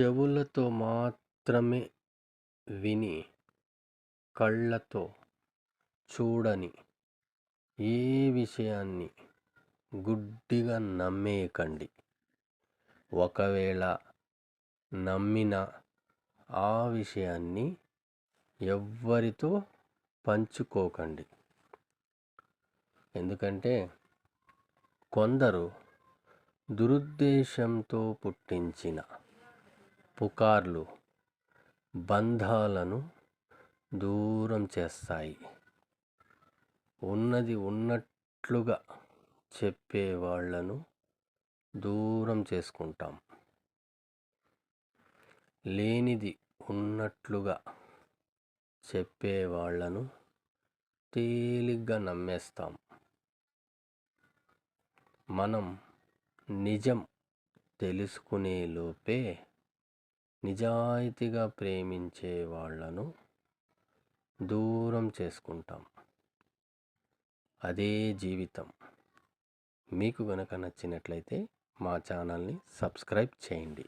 చెవులతో మాత్రమే విని కళ్ళతో చూడని ఏ విషయాన్ని గుడ్డిగా నమ్మేయకండి. ఒకవేళ నమ్మిన ఆ విషయాన్ని ఎవ్వరితో పంచుకోకండి. ఎందుకంటే కొందరు దురుద్దేశంతో పుట్టించిన పుకార్లు బంధాలను దూరం చేస్తాయి. ఉన్నది ఉన్నట్లుగా చెప్పే వాళ్ళను దూరం చేసుకుంటాం. లేనిది ఉన్నట్లుగా చెప్పే వాళ్ళను తేలిగ్గా నమ్మేస్తాం. మనం నిజం తెలుసుకునే లోపే నిజాయితీగా ప్రేమించే వాళ్ళను దూరం చేసుకుంటాం. అదే జీవితం. మీకు కనుక నచ్చినట్లయితే మా ఛానల్ని సబ్స్క్రైబ్ చేయండి.